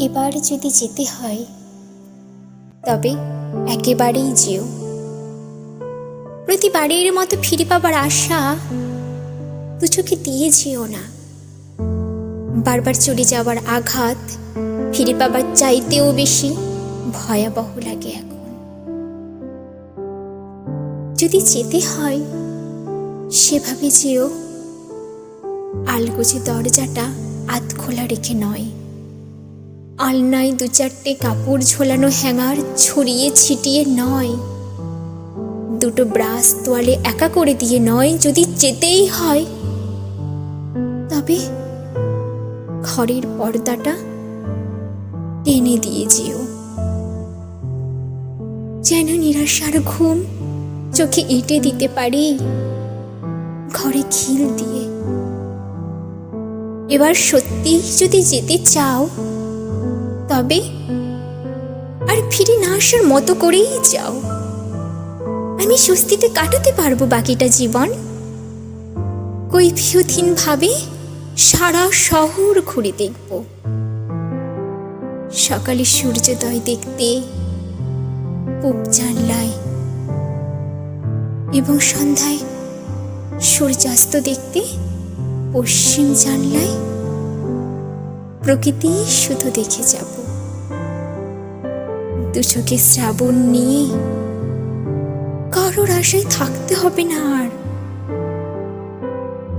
এবার যদি যেতে হয়, তবে একেবারেই যেও। প্রতিবারের মতো ফিরে পাবার আশা দু চোখে দিয়ে যেও না। বারবার চলে যাওয়ার আঘাত ফিরে পাবার চাইতেও বেশি ভয়াবহ লাগে এখন। যদি যেতে হয়, সেভাবে যেও। আলগোজে দরজাটা আধ খোলা রেখে নয়। আলনায় দু চারটে কাপড় ঝোলানো হ্যাঙ্গার ছড়িয়ে ছিটিয়ে নয়। দুটো ব্রাশ তোয়ালে একা করে দিয়ে নয়, যদি যেতেই হয়। তবে ঘরের পর্দাটা টেনে দিয়ে যেও। যেন নিরাশার ঘুম চোখে এঁটে দিতে পারি। ঘরে খিল দিয়ে। এবার সত্যি যদি যেতে চাও তবে আর ফিরে না আসার মতো করেই যাও। আমি স্বস্তিতে কাটাতে পারব বাকিটা জীবন। ভাবে সারা শহর ঘুরে দেখব। সকালে সূর্যোদয় দেখতে পূব জানলায় এবং সন্ধ্যায় সূর্যাস্ত দেখতে পশ্চিম জানলায় প্রকৃতি শুধু দেখে যাব। দু চোখে শ্রাবণ নিয়ে কারোর আশায় থাকতে হবে না আর।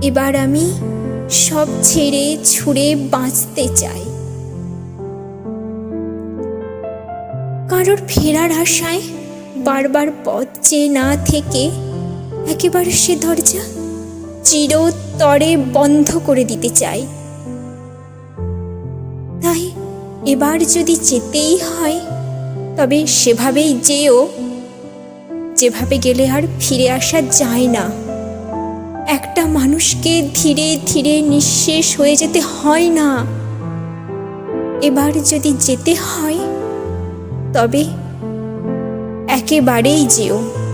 এবার আমি সব ছেড়ে ছুড়ে বাঁচতে চাই। কারোর ফেরার আশায় বারবার পথ চেয়ে না থেকে একেবারে সে দরজা চিরতরে বন্ধ করে দিতে চাই। তাই এবার যদি যেতেই হয়, তবে সেভাবেই যেও। যেভাবে গেলে আর ফিরে আসা যায় না। একটা মানুষকে ধীরে ধীরে নিঃশেষ হয়ে যেতে হয় না। এবার যদি যেতে হয়, তবে একেবারেই যেও।